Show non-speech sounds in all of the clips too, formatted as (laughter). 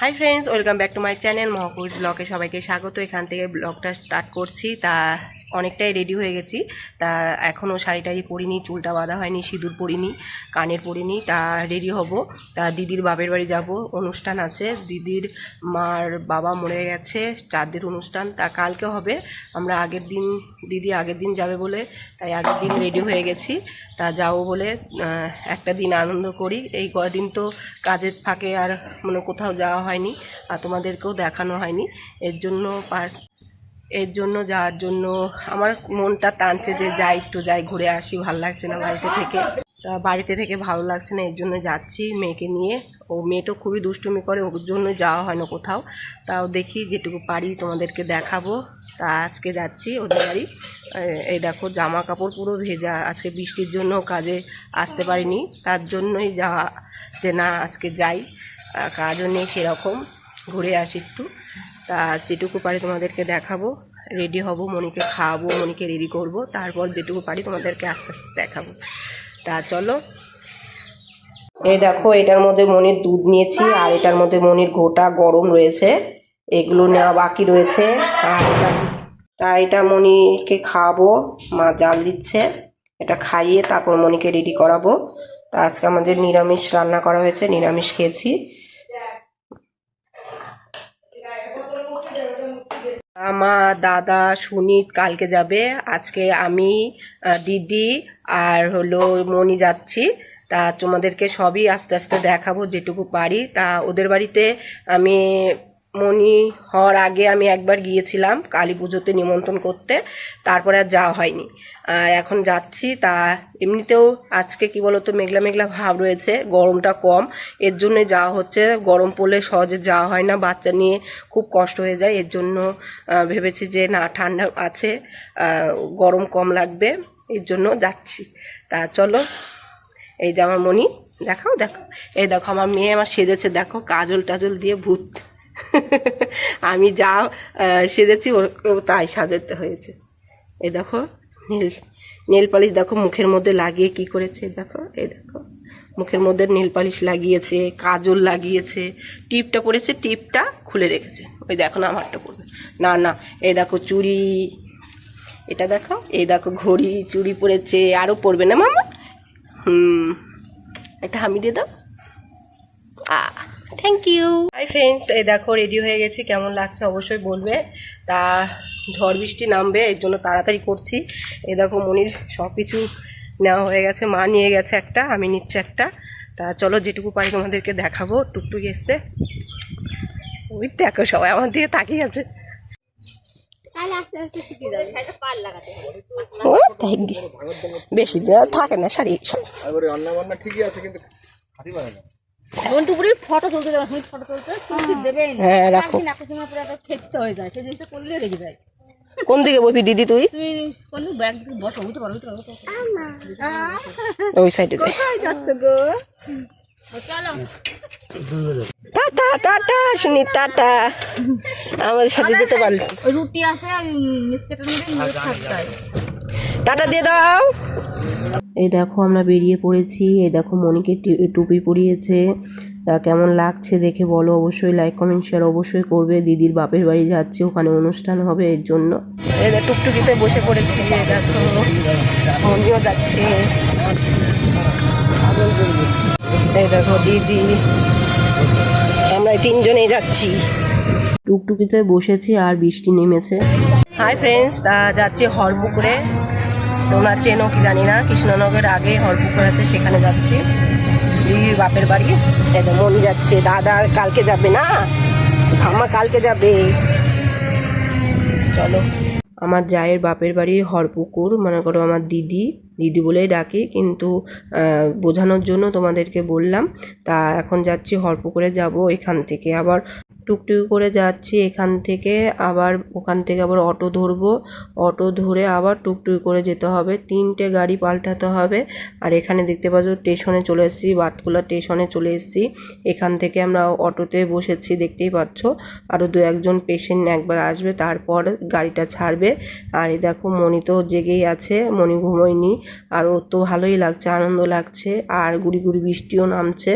Hi friends welcome back to my channel Mahapur ব্লগে সবাইকে স্বাগত। এখান থেকে ব্লগটা স্টার্ট করছি। তা অনেকটাই রেডি হয়ে গেছি। তা এখনও শাড়ি টাড়ি পরিনি, চুলটা বাঁধা হয়নি, সিঁদুর পরিনি, কানের পরিনি, তা রেডি হব। তা দিদির বাপের বাড়ি যাব, অনুষ্ঠান আছে। দিদির মার বাবা মরে গেছে, চাঁদের অনুষ্ঠান। তা কালকে হবে, আমরা আগের দিন, দিদি আগের দিন যাবে বলে, তাই আগের দিন রেডি হয়ে গেছি। তা যাব বলে একটা দিন আনন্দ করি। এই কদিন তো কাজের ফাঁকে আর মানে কোথাও যাওয়া হয়নি, আর তোমাদেরকেও দেখানো হয়নি। এর জন্য পার- এর জন্য যাওয়ার জন্য আমার মনটা টানছে যে যাই, একটু যাই, ঘুরে আসি, ভালো লাগছে না বাড়িতে থেকে। বাড়িতে থেকে ভালো লাগছে না, এর জন্য যাচ্ছি মেয়েকে নিয়ে। ও মেয়েটা খুবই দুষ্টুমি করে, ওর জন্য যাওয়া হয় না কোথাও। তাও দেখি যেটুকু পারি তোমাদেরকে দেখাবো। তা আজকে যাচ্ছি ওদের বাড়ি। এই দেখো জামা কাপড় পুরো ভেজা। আজকে বৃষ্টির জন্য কাজে আসতে পারিনি। তার জন্যই যাওয়া যে না, আজকে যাই। কাজও নেই সেরকম। ঘুরে আসি একটু। তা যেটুকু পারি তোমাদেরকে দেখাবো। রেডি হব, মনিকে খাওয়াবো, মনিকে রেডি করব। তারপর যেটুকু পারি তোমাদেরকে আস্তে আস্তে দেখাবো। তা চলো। এই দেখো, এটার মধ্যে মনির দুধ নিয়েছি আর এটার মধ্যে মনির গোটা গরম রয়েছে। এগুলো নেওয়া বাকি রয়েছে। আর তা এটা মনিকে খাওয়াবো, মা জাল দিচ্ছে। এটা খাইয়ে তারপর মনিকে রেডি করাবো। তা আজকে আমাদের নিরামিষ রান্না করা হয়েছে, নিরামিষ খেয়েছি। মা, দাদা, সুনীত কালকে যাবে। আজকে আমি দিদি আর হলো মনি যাচ্ছি। তা তোমাদেরকে সবই আস্তে আস্তে দেখাবো যেটুকু পারি। তা ওদের বাড়িতে আমি মনি হওয়ার আগে আমি একবার গিয়েছিলাম কালী পুজোতে নিমন্ত্রণ করতে। তারপরে আর যাওয়া হয়নি। আর এখন যাচ্ছি, তা এমনিতেও আজকে কি বলতো, মেঘলা মেঘলা ভাব রয়েছে, গরমটা কম। এর জন্য যাওয়া হচ্ছে, গরম পড়লে সহজে যাওয়া হয় না, বাচ্চা নিয়ে খুব কষ্ট হয়ে যায়। এর জন্য ভেবেছি যে না, ঠান্ডা আছে গরম কম লাগবে, এর জন্য যাচ্ছি। তা চলো, এই যে আমার মনি দেখাও দেখো এই দেখো, আমার মেয়ে আমার সেজেছে, দেখো, কাজল টাজল দিয়ে ভূত। (laughs) আমি যা সেজেছি ও তাই সাজাতে হয়েছে। এই দেখো নীল নীল পালিশ দেখো মুখের মধ্যে লাগিয়ে কি করেছে, দেখো, এই দেখো। মুখের মধ্যে নীল পালিশ লাগিয়েছে, কাজল লাগিয়েছে, টিপটা পরেছে টিপটা খুলে রেখেছে। ওই দেখো না, আমারটা পড়বে। না না, এই দেখো চুড়ি, এটা দেখো, এই দেখো ঘড়ি, চুড়ি পরেছে আরও পরবে না মামা? হুম, একটা হামি দিয়ে দাও। আ থ্যাংক ইউ হাই ফ্রেন্ডস এই দেখো রেডি হয়ে গেছি, কেমন লাগছে অবশ্যই বলবে। তা ঝড় বৃষ্টি নামবে এর জন্য তাড়াতাড়ি করছি। এই দেখো মনির সব কিছু নেওয়া হয়ে গেছে মা নিয়ে গেছে একটা আমি নিচ্ছি একটা। তা চলো যেটুকু পারি তোমাদেরকে দেখাবো টুকটুক এসছে। ওই দেখো সবাই আমার দিকে তাকিয়ে আছে। তাহলে আস্তে আস্তে শিখে যাবে সেটা পার লাগাতে হবে। ও তাই বেশি দিন আর থাকে না শাড়ি ফটো তুলতে ফটো তুলতে হ্যাঁ রাখো। হয়ে করলে রেগে যায়। কোন দিকে বসবি দিদি তুই? ওই সাইডে যাই যাচ্ছে গো? চলো। টাটা টাটা শুনি টাটা আমাদের সাথে যেতে পারলি। রুটি আছে হয় টাটা দিয়ে দাও। এই দেখো আমরা বেরিয়ে পড়েছি। এই দেখো মনিকে টি- টুপি পরিয়েছে। তা কেমন লাগছে দেখে বলো অবশ্যই লাইক কমেন্ট শেয়ার অবশ্যই করবে। দিদির বাপের বাড়ি যাচ্ছে ওখানে অনুষ্ঠান হবে এর জন্য। টুকটুকিতে বসে পড়েছি দেখো যাচ্ছে। এই দেখো দিদি আমরা তিনজনেই যাচ্ছি। টুকটুকিতে বসেছি আর বৃষ্টি নেমেছে। হাই ফ্রেন্ডস তা যাচ্ছি হরপুকুরে তোমরা চেনো কি জানি না কৃষ্ণনগরের আগে হরপুকুর আছে সেখানে যাচ্ছি। দিদির বাপের বাড়ি। এত মনি যাচ্ছে, দাদা কালকে যাবে না? ঠাম্মা কালকে যাবে। চলো। আমার জায়ের বাপের বাড়ি হরপুকুর, মনে করো আমার দিদি। দিদি বলেই ডাকি, কিন্তু বোঝানোর জন্য তোমাদেরকে বললাম। তা এখন যাচ্ছি হরপুকুরে, যাব এখান থেকে। আবার টুকটুকি করে যাচ্ছি এখান থেকে, আবার ওখান থেকে আবার অটো ধরবো। অটো ধরে আবার টুকটুকি করে যেতে হবে। তিনটে গাড়ি পাল্টাতে হবে। আর এখানে দেখতে পাচ্ছ, স্টেশনে চলে এসেছি বাটকুলা স্টেশনে চলে এসেছি। এখান থেকে আমরা অটোতে বসেছি, দেখতেই পাচ্ছ। আরও দু একজন পেশেন্ট একবার আসবে, তারপর গাড়িটা ছাড়বে। আর এই দেখো, মণি তো জেগেই আছে, মণি ঘুমোয়নি। আর ওর তো ভালোই লাগছে, আনন্দ লাগছে। আর গুড়ি গুড়ি বৃষ্টিও নামছে।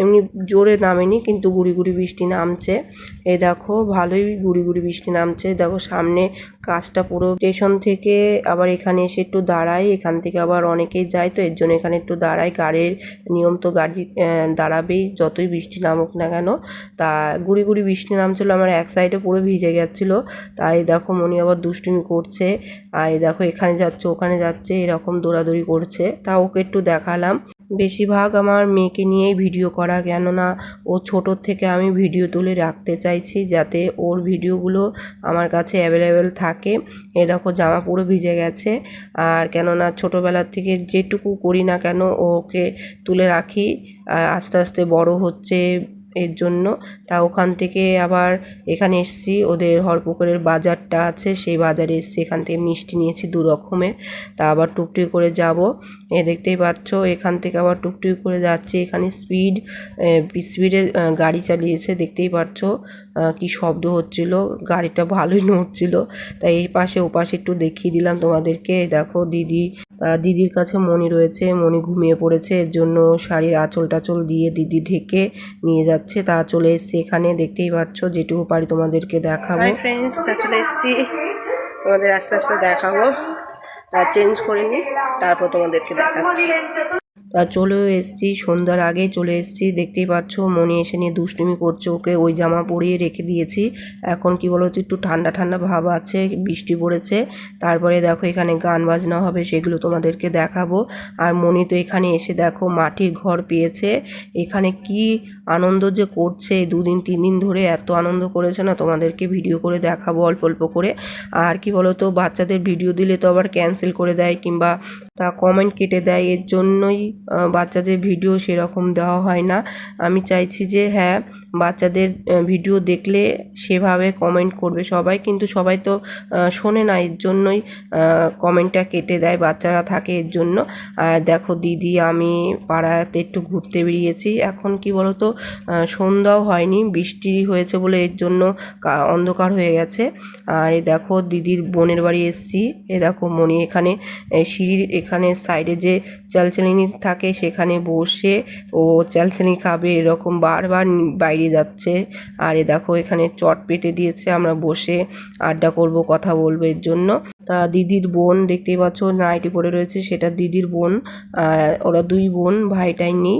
এমনি জোরে নামেনি, কিন্তু গুড়ি গুড়ি বৃষ্টি নামছে। এই দেখো ভালোই গুড়ি গুড়ি বৃষ্টি নামছে। দেখো সামনে কাজটা পুরো স্টেশন থেকে আবার এখানে এসে একটু দাঁড়াই, এখান থেকে আবার অনেকেই যায় তো এর জন্য এখানে একটু দাঁড়াই। গাড়ির নিয়ম তো গাড়ি দাঁড়াবেই, যতই বৃষ্টি নামুক না কেন। তা গুড়ি গুড়ি বৃষ্টি নামছিল, আমার এক সাইডে পুরো ভিজে গেছিল। তাই দেখো মনি আবার দুষ্টুমি করছে। আর দেখো এখানে যাচ্ছে, ওখানে যাচ্ছে, এরকম দৌড়াদৌড়ি করছে। তা ওকে একটু দেখালাম। বেশিরভাগ আমার মেয়েকে নিয়েই ভিডিও করা, কেননা ও ছোটোর থেকে আমি ভিডিও তুলে রাখতে চাইছি যাতে ওর ভিডিওগুলো আমার কাছে অ্যাভেলেবেল থাকে। এ দেখো, জামা পুরো ভিজে গেছে। আর কেননা ছোটোবেলার থেকে যেটুকু করি না কেন, ওকে তুলে রাখি। আস্তে আস্তে বড় হচ্ছে এর জন্য। তা ওখান থেকে আবার এখানে এসছি। ওদের হরপুকুরের বাজারটা আছে, সেই বাজারে এসছি। এখান থেকে মিষ্টি নিয়েছি দু রকমের। তা আবার টুকটুকি করে যাব। এ দেখতেই পাচ্ছ, এখান থেকে আবার টুকটুকি করে যাচ্ছি। এখানে স্পিড স্পিডে গাড়ি চালিয়েছে। দেখতেই পাচ্ছ কি শব্দ হচ্ছিল। গাড়িটা ভালোই নড়ছিল। তাই এই পাশে, ও পাশে একটু দেখিয়ে দিলাম তোমাদেরকে। দেখো, দিদি দিদির কাছে মণি রয়েছে। মণি ঘুমিয়ে পড়েছে। এর জন্য শাড়ির আঁচল টাচল দিয়ে দিদি ঢেকে নিয়ে যাচ্ছে। তা চলে এসছি এখানে। দেখতেই পাচ্ছ, যেটুকু পারি তোমাদেরকে দেখাবো। ফ্রেন্ডস তা চলে এসছি। তোমাদের আস্তে আস্তে দেখাবো। তা চেঞ্জ করে তারপর তোমাদেরকে দেখাচ্ছি। তা চলেও এসছি, সন্ধ্যার আগেই চলে এসছি। দেখতেই পাচ্ছ, মনে এসে নিয়ে দুষ্টুমি করছে ওকে। ওই জামা পরিয়ে রেখে দিয়েছি। এখন কি বলো, একটু ঠান্ডা ঠান্ডা ভাব আছে, বৃষ্টি পড়েছে। তারপরে দেখো, এখানে গান বাজনা হবে, সেগুলো তোমাদেরকে দেখাবো। আর মনি তো এখানে এসে দেখো, মাটির ঘর পেয়েছে। এখানে কি আনন্দ যে করছে দুদিন, তিন দিন ধরে এত আনন্দ করেছে না, তোমাদেরকে ভিডিও করে দেখাবো, অল্প অল্প করে। আর কি বলো তো, বাচ্চাদের ভিডিও দিলে তো আবার ক্যান্সেল করে দেয়, কিংবা তা কমেন্ট কেটে দেয়। এর জন্যই বাচ্চাদের ভিডিও সেরকম দেওয়া হয় না। আমি চাইছি যে হ্যাঁ বাচ্চাদের ভিডিও দেখলে সেভাবে কমেন্ট করবে সবাই। কিন্তু সবাই তো শোনে না এর জন্যই কমেন্টটা কেটে দেয় বাচ্চারা থাকে এর জন্য। আর দেখো দিদি আমি পাড়াতে একটু ঘুরতে বেরিয়েছি। এখন কি বলো তো সন্ধ্যাও হয়নি বৃষ্টি হয়েছে বলে এর জন্য অন্ধকার হয়ে গেছে। আর এই দেখো দিদির বোনের বাড়ি এসছি। এ দেখো মনি এখানে এ, সিঁড়ির এখানে সাইডে যে চালচালিনি থাকে সেখানে বসে ও চালচালি খাবে এরকম বারবার বাইরে যাচ্ছে। আর এ দেখো এখানে চট পেটে দিয়েছে, আমরা বসে আড্ডা করব, কথা বলব এর জন্য। তা দিদির বোন দেখতেই পাচ্ছ নাইটি পরে রয়েছে, সেটা দিদির বোন, আর ওরা দুই বোন ভাইটাই নেই।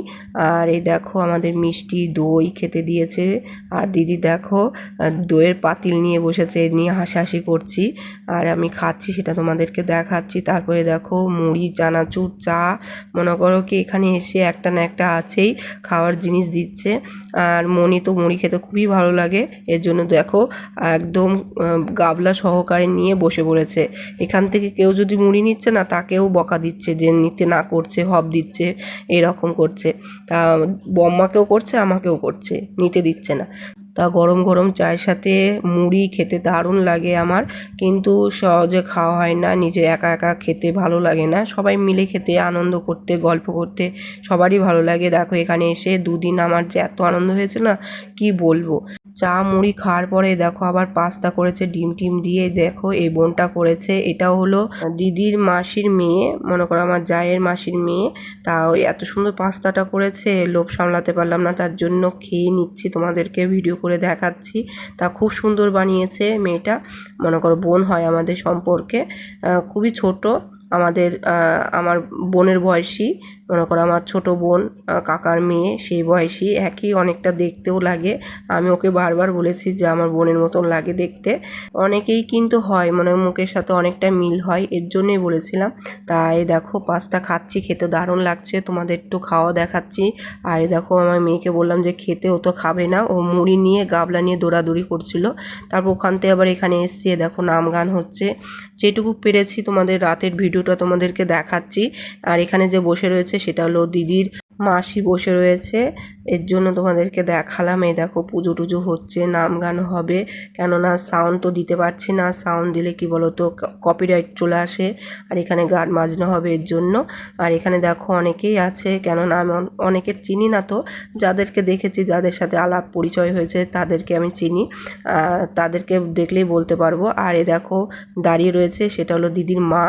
আর এই দেখো আমাদের মিষ্টি দই খেতে দিয়েছে। আর দিদি দেখো দইয়ের পাতিল নিয়ে বসেছে নিয়ে হাসাহাসি করছি। আর আমি খাচ্ছি, সেটা তোমাদেরকে দেখাচ্ছি। তারপরে দেখো মুড়ি, চানাচুর, চা, মনে করো কি এখানে এসে একটা না একটা আছেই, খাওয়ার জিনিস দিচ্ছে। আর মনি তো মুড়ি খেতে খুবই ভালো লাগে, এর জন্য দেখো একদম গাবলা সহকারে নিয়ে বসে পড়েছে। এখান থেকে কেউ যদি মুড়ি নিচ্ছে না, তাকেও বকা দিচ্ছে যে নিতে না করছে হব দিচ্ছে, এরকম করছে। তা বম্মাকেও করছে, আমাকেও করছে, নিতে দিচ্ছে না। তা গরম গরম চায়ের সাথে মুড়ি খেতে দারুণ লাগে আমার, কিন্তু সহজে খাওয়া হয় না, নিজে একা একা খেতে ভালো লাগে না। সবাই মিলে খেতে, আনন্দ করতে, গল্প করতে সবারই ভালো লাগে। দেখো এখানে এসে দুদিন আমার যে এত আনন্দ হয়েছে না, কি বলব? চা মুড়ি খাওয়ার পরে দেখো আবার পাস্তা করেছে, ডিম টিম দিয়ে দেখো এই বোনটা করেছে। এটা হলো দিদির মাসির মেয়ে, মনে করো আমার জায়ের মাসির মেয়ে। তা ওই এত সুন্দর পাস্তাটা করেছে, লোভ সামলাতে পারলাম না, তার জন্য খেয়ে নিচ্ছি, তোমাদেরকে ভিডিও করে দেখাচ্ছি। তা খুব সুন্দর বানিয়েছে মেয়েটা, মনে করো বোন হয় আমাদের সম্পর্কে। খুবই ছোট। আমাদের আমার বোনের বয়সী। মনে করো আমার ছোট বোন কাকার মেয়ে, সেই বয়সী। একই অনেকটা দেখতেও লাগে। আমি ওকে বারবার বলেছি যে আমার বোনের মতন লাগে দেখতে। অনেকেই কিন্তু হয় মানে মুখের সাথে অনেকটা মিল হয়, এর জন্যই বলেছিলাম। তাই দেখো, পাস্তা খাচ্ছি, খেতে দারুণ লাগছে। তোমাদের একটু খাওয়া দেখাচ্ছি। আর দেখো, আমার মেয়েকে বললাম যে খেতে ও তো খাবে না। ও মুড়ি নিয়ে, গাবলা নিয়ে দৌড়াদৌড়ি করছিল। তারপর ওখান থেকে আবার এখানে এসছি। দেখো, নাম গান হচ্ছে। যেটুকু পেরেছি তোমাদের রাতের ভিডিওটা তোমাদেরকে দেখাচ্ছি। আর এখানে যে বসে রয়েছে সেটা হলো দিদির মাসি বসে রয়েছে। এর জন্য তোমাদেরকে দেখালাম। এই দেখো, পুজো টুজো হচ্ছে, নাম গান হবে। কেননা সাউন্ড তো দিতে পারছি না। সাউন্ড দিলে কি বলো বলতো কপিরাইট চলে আসে আর এখানে গান বাজনা হবে এর জন্য। আর এখানে দেখো অনেকেই আছে, কেননা আমি অনেকের চিনি না তো। যাদেরকে দেখেছি, যাদের সাথে আলাপ পরিচয় হয়েছে, তাদেরকে আমি চিনি। তাদেরকে দেখলেই বলতে পারব। আর এ দেখো, দাঁড়িয়ে রয়েছে, সেটা হলো দিদির মা।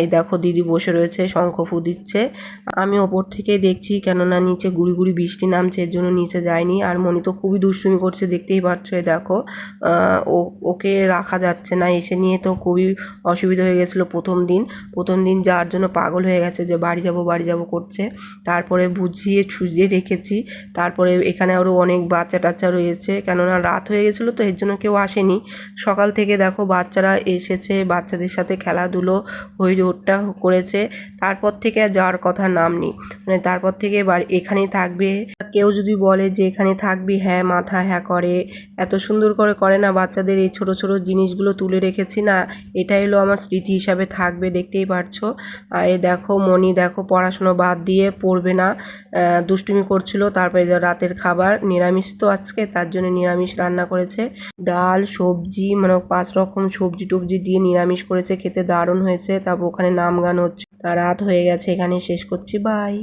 এই দেখো, দিদি বসে রয়েছে, শঙ্খ ফু দিচ্ছে। আমি ওপর থেকেই দেখছি, কেননা নিচে গুড়ি গুড়ি বৃষ্টি নামছে, এর জন্য নিচে যায়নি। আর মনি তো খুবই দুষ্টুমি করছে, দেখতেই পাচ্ছ দেখো। ও, ওকে রাখা যাচ্ছে না, এসে নিয়ে তো খুবই অসুবিধা হয়ে গেছিল প্রথম দিন। প্রথম দিন যাওয়ার জন্য পাগল হয়ে গেছে যে, বাড়ি যাব বাড়ি যাব করছে। তারপরে বুঝিয়ে ছুজিয়ে রেখেছি। তারপরে এখানে আরও অনেক বাচ্চা টাচ্চা রয়েছে, কেননা রাত হয়ে গেছিল তো, এর জন্য কেউ আসেনি। সকাল থেকে দেখো, বাচ্চারা এসেছে, বাচ্চাদের সাথে খেলাধুলো হই হুট্টা করেছে। তারপর থেকে আর যাওয়ার কথা নাম নেই। মানে তারপর থেকে বাড়ি এখানেই থাকবে। কেউ যদি বলে যে এখানে থাকবি হ্যাঁ মাথা হ্যাঁ করে। এত সুন্দর করে করে না বাচ্চাদের এই ছোট ছোট জিনিসগুলো তুলে রেখেছি না? এটাই হলো আমার স্মৃতি হিসাবে থাকবে, দেখতেই পারছ। আর এ দেখো মনি দেখো, পড়াশুনো বাদ দিয়ে পড়বে না। দুষ্টুমি করছিল, তারপরে রাতের খাবার। নিরামিষ তো আজকে, তার জন্য নিরামিষ রান্না করেছে। ডাল, সবজি মানে পাঁচ রকম সবজি টবজি দিয়ে নিরামিষ করেছে, খেতে দারুণ হয়েছে। তারপর ওখানে নাম গান হচ্ছে। তা রাত হয়ে গেছে এখানে শেষ করছি বাই